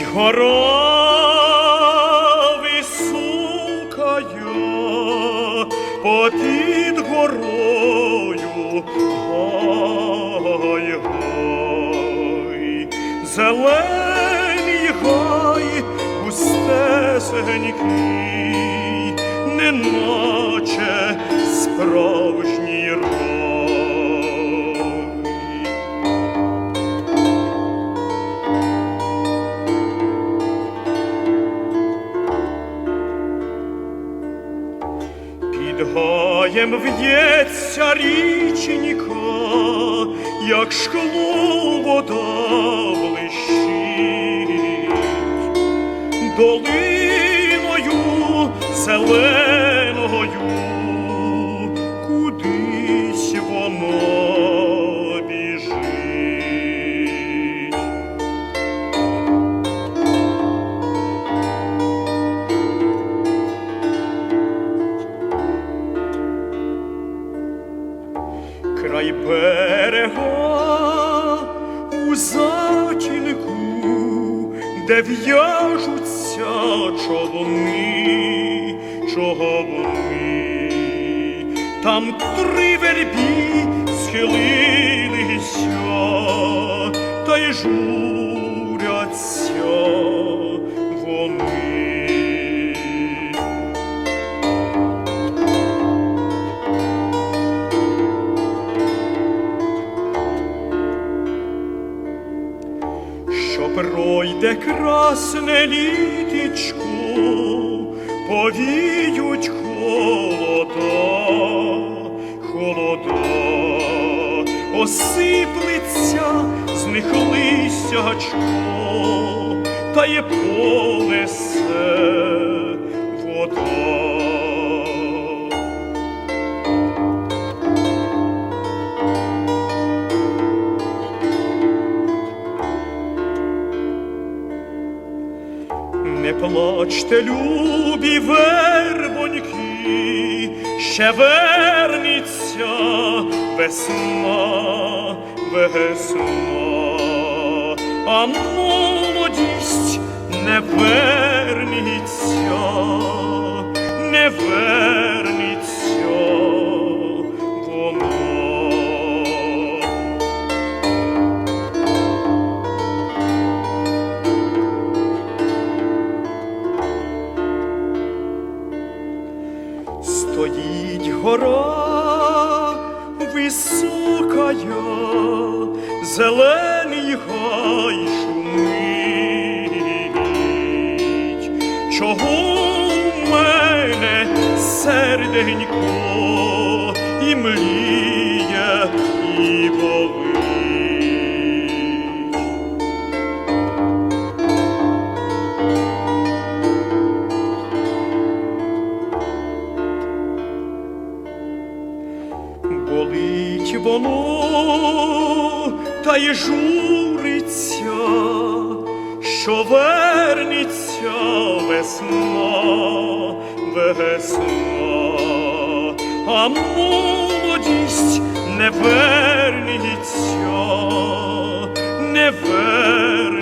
Стоїть гора високая, попід горою гай, гай, зелений гай, густесенький, неначе справжній рай. Гаєм в'ється річенька, як шкло вода блищить, долиною зеленою край берега у затінку, де в'яжуться човни, човни, там три вербі схилилися та й журяться пройде красне літечко, повіють холода, холода, осиплеться з них листячко, та й понесе вода. Не плачте, любі вербоньки, ще верніться весна, весна, а молодість не вернеться, Стоїть гора високая, зелений гай шумить. Чого в мене серденько і мліє, Болить воно, та й журиться, що вернеться весна, весна, а молодість не вернеться, не вернеться